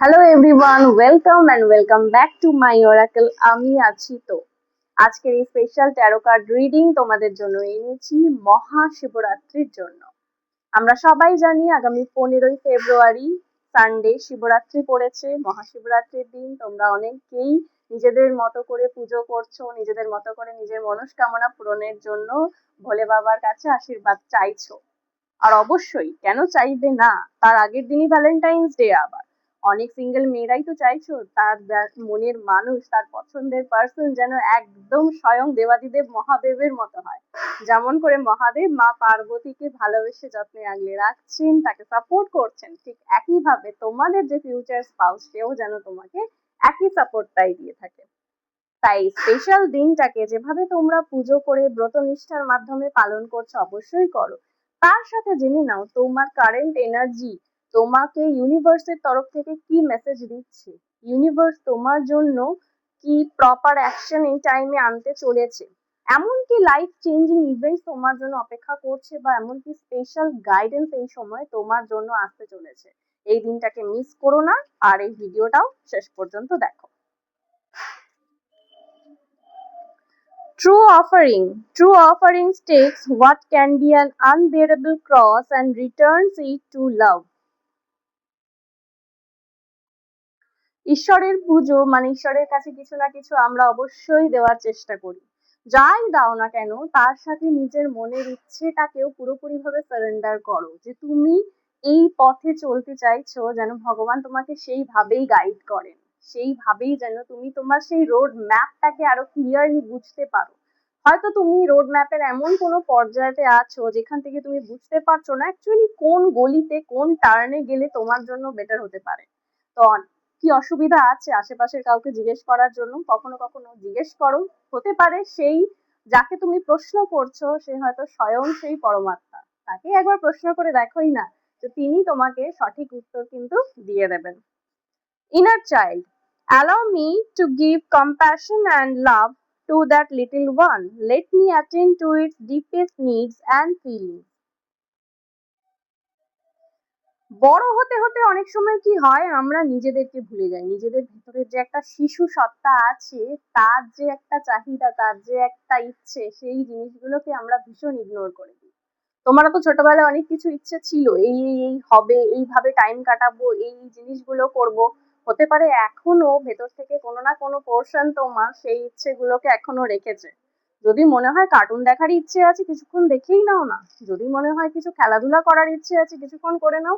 Hello everyone welcome and welcome back to my oracle আমি আছি তো। আজকের এই স্পেশাল ট্যারো কার্ড রিডিং তোমাদের জন্য এনেছি মহাশিবরাত্রির জন্য। আমরা সবাই জানি আগামী পনেরোই ফেব্রুয়ারি সানডে শিবরাত্রি পড়েছে, মহাশিবরাত্রির দিন। তোমরা অনেকেই নিজেদের মতো করে পুজো করছ, নিজেদের মতো করে নিজের মনস্কামনা পূরণের জন্য ভোলে বাবার কাছে আশীর্বাদ চাইছো। আর অবশ্যই কেন চাইবে না? তার আগের দিনই ভ্যালেন্টাইন্স ডে আবার। অনেক সিঙ্গেল মেয়েরাই তো চাইছো, তার মনের মানুষ, তার পছন্দের পার্সন যেন একদম স্বয়ং দেবাদিদেব মহাদেবের মতো হয়। যেমন করে মহাদেব মা পার্বতীকে ভালোবেসে যত্নে আগলে রাখছেন, তাকে সাপোর্ট করছেন। ঠিক একইভাবে তোমাদের যে ফিউচার স্পাউস সেও যেন তোমাকে একই সাপোর্টটাই দিয়ে থাকে। তাই স্পেশাল দিনটাকে যেভাবে তোমরা পুজো করে ব্রত নিষ্ঠার মাধ্যমে পালন করছ, অবশ্যই করো। তার সাথে জেনে নাও, তোমার কারেন্ট এনার্জি তোমাকে ইউনিভার্সের তরফ থেকে কি মেসেজ দিচ্ছে ইউনিভার্স তোমার জন্য কি প্রপার অ্যাকশন এই টাইমে আনতে চলেছে এমনকি লাইফ চেঞ্জিং ইভেন্ট তোমার জন্য অপেক্ষা করছে বা এমনকি স্পেশাল গাইডেন্স এই সময় তোমার জন্য আসতে চলেছে এই দিনটাকে মিস করো না আর এই ভিডিওটাও শেষ পর্যন্ত দেখো True offering. True offerings takes what can be an unbearable cross and returns it to love. ঈশ্বরের পুজো মানে ঈশ্বরের কাছে কিছু না কিছু আমরা অবশ্যই দেওয়ার চেষ্টা করি। যাই দাও না কেন, তার সাথে নিজের মনের ইচ্ছেটাকেও পুরোপুরি ভাবে সারেন্ডার করো যে তুমি এই পথে চলতে চাইছো যেন ভগবান তোমাকে সেইভাবেই গাইড করেন। সেইভাবেই যেন তুমি তোমার সেই রোড ম্যাপটাকে আরও ক্লিয়ারলি বুঝতে পারো। হয়তো তুমি রোড ম্যাপের এমন কোনো পর্যায়েতে আছো যেখান থেকে তুমি বুঝতে পারছ না অ্যাকচুয়ালি কোন গলিতে, কোন টার্নে গেলে তোমার জন্য বেটার হতে পারে। তো কি অসুবিধা আছে আশেপাশের কাউকে জিজ্ঞেস করার জন্য? কখনো কখনো জিজ্ঞেস করো, হতে পারে সেই যাকে তুমি প্রশ্ন করছ, সে হয়তো স্বয়ং সেই পরমাত্মা। তাকে একবার প্রশ্ন করে দেখোই না, যে তিনি তোমাকে সঠিক উত্তর কিন্তু দিয়ে দেবেন। Inner child allow me to give compassion and love to that little one let me attend to its deepest needs and feelings. বড় হতে হতে অনেক সময় কি হয়, আমরা নিজেদেরকে ভুলে যাই। নিজেদের ভিতরের যে একটা শিশু সত্তা আছে, তার যে একটা চাহিদা, তার যে একটা ইচ্ছে, সেই জিনিসগুলোকে আমরা ভীষণ ইগনোর করে দিই। তোমারও তো ছোটবেলায় অনেক কিছু ইচ্ছে ছিল, এই এই এই হবে, এইভাবে টাইম কাটাবো, এই জিনিসগুলো করব। হতে পারে এখনও ভেতর থেকে কোনো না কোনো পোর্শন তোমার সেই ইচ্ছেগুলোকে এখনও রেখেছে। যদি মনে হয় কার্টুন দেখার ইচ্ছে আছে, কিছুক্ষণ দেখেই নাও না। যদি মনে হয় কিছু খেলাধুলা করার ইচ্ছে আছে, কিছুক্ষণ করে নাও।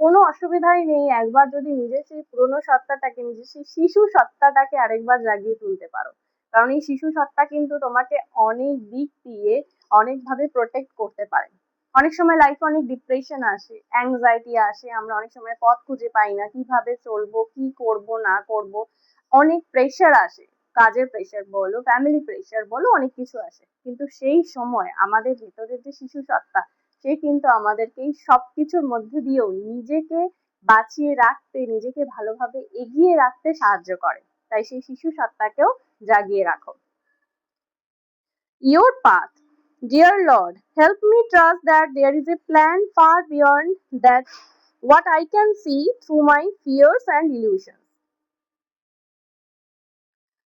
কোনো অসুবিধাই নেই, একবার যদি নিজের সেই পুরোনো সত্তাটাকে, নিজের সেই শিশু সত্তাটাকে আরেকবার জাগিয়ে তুলতে পারো। কারণ এই শিশু সত্তা কিন্তু তোমাকে অনেক দিক দিয়ে অনেকভাবে প্রোটেক্ট করতে পারে। অনেক সময় লাইফে অনেক ডিপ্রেশন আসে অ্যাংজাইটি আসে, আমরা অনেক সময় পথ খুঁজে পাই না, কীভাবে চলবো, কি করব, না করব। অনেক প্রেশার আসে, কাজের প্রেশার বলো ফ্যামিলি প্রেশার বলো, অনেক কিছু আসে। কিন্তু সেই সময় আমাদের ভেতরের যে শিশু সত্তা সে কিন্তু আমাদেরকে সবকিছুর মধ্যে দিয়েও নিজেকে বাঁচিয়ে রাখতে, নিজেকে ভালোভাবে এগিয়ে রাখতে সাহায্য করে। তাই সেই শিশু সত্তাকেও জাগিয়ে রাখো। Your path dear Lord help me trust that there is a plan far beyond that what I can see through my fears and illusion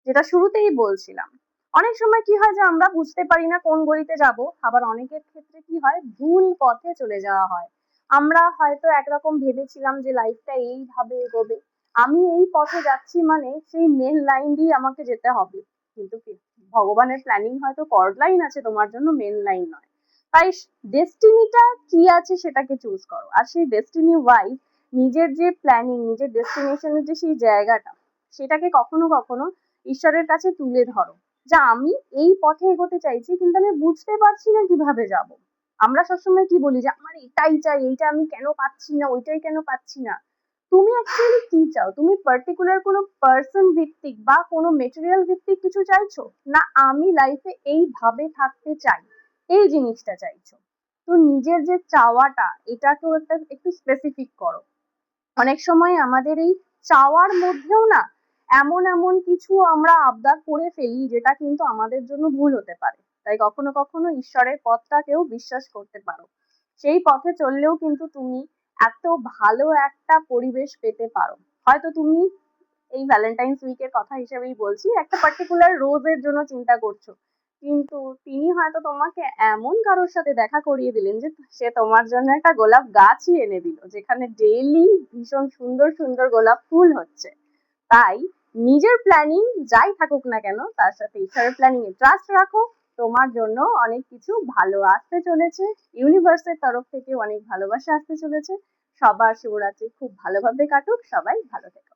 যেটা শুরুতেই বলছিলাম অনেক সময় কি হয় যে আমরা বুঝতে পারি না কোন গলিতে যাব, আবার অনেকের ক্ষেত্রে কি হয়, ভুল পথে চলে যাওয়া হয়। আমরা হয়তো একরকম ভেবেছিলাম যে লাইফটা এইভাবে এগোবে। আমি এই পথে যাচ্ছি মানে সেই মেন লাইন দিয়ে আমাকে যেতে হবে। কিন্তু ভগবানের প্ল্যানিং হয়তো কর্ড লাইন আছে, তোমার জন্য মেন লাইন নয়। তাই ডেস্টিনিটা কি আছে সেটাকে চুজ করো। আর সেই ডেস্টিনি ওয়াইজ নিজের যে প্ল্যানিং নিজের ডেস্টিনেশনের যে সেই জায়গাটা, সেটাকে কখনো কখনো ঈশ্বরের কাছে তুলে ধরো। যে আমি এই পথে এগোতে চাইছি, কিন্তু আমি বুঝতে পারছি না কীভাবে যাব। আমরা সবসময় কি বলি যে, আমার এটাই চাই, এইটা আমি কেন পাচ্ছি না, ওইটাই কেন পাচ্ছি না? তুমি অ্যাকচুয়ালি কি চাও? তুমি পার্টিকুলার কোনো পার্সন ভিত্তিক বা কোনো মেটেরিয়াল ভিত্তিক কিছু চাইছো? না, আমি লাইফে এইভাবে থাকতে চাই, এই জিনিসটা চাইছো। তো নিজের যে চাওয়াটা, এটাকেও একটা, একটু স্পেসিফিক করো। অনেক সময় আমাদের এই চাওয়ার মধ্যেও না এমন এমন কিছু আমরা আবদার করে ফেলি যেটা কিন্তু আমাদের জন্য ভুল হতে পারে। তাই কখনো কখনো ঈশ্বরের পথটাকেও বিশ্বাস করতে পারো। সেই পথে চললেও কিন্তু তুমি এত ভালো একটা পরিবেশ পেতে পারো। হয়তো তুমি এই ভ্যালেন্টাইন্স উইকের কথা হিসেবেই বলছি, একটা পার্টিকুলার রোজের জন্য চিন্তা করছ। কিন্তু তিনি হয়তো তোমাকে এমন কারোর সাথে দেখা করিয়ে দিলেন যে সে তোমার জন্য একটা গোলাপ গাছই এনে দিল, যেখানে ডেইলি ভীষণ সুন্দর সুন্দর গোলাপ ফুল হচ্ছে। তাই নিজের প্ল্যানিং যাই থাকুক না কেন, তার সাথে ঈশ্বরের প্ল্যানিং এ ট্রাস্ট রাখো। তোমার জন্য অনেক কিছু ভালো আসতে চলেছে। ইউনিভার্সের তরফ থেকে অনেক ভালোবাসা আসতে চলেছে। সবার শিবরাত্রি খুব ভালোভাবে কাটুক। সবাই ভালো থেকো।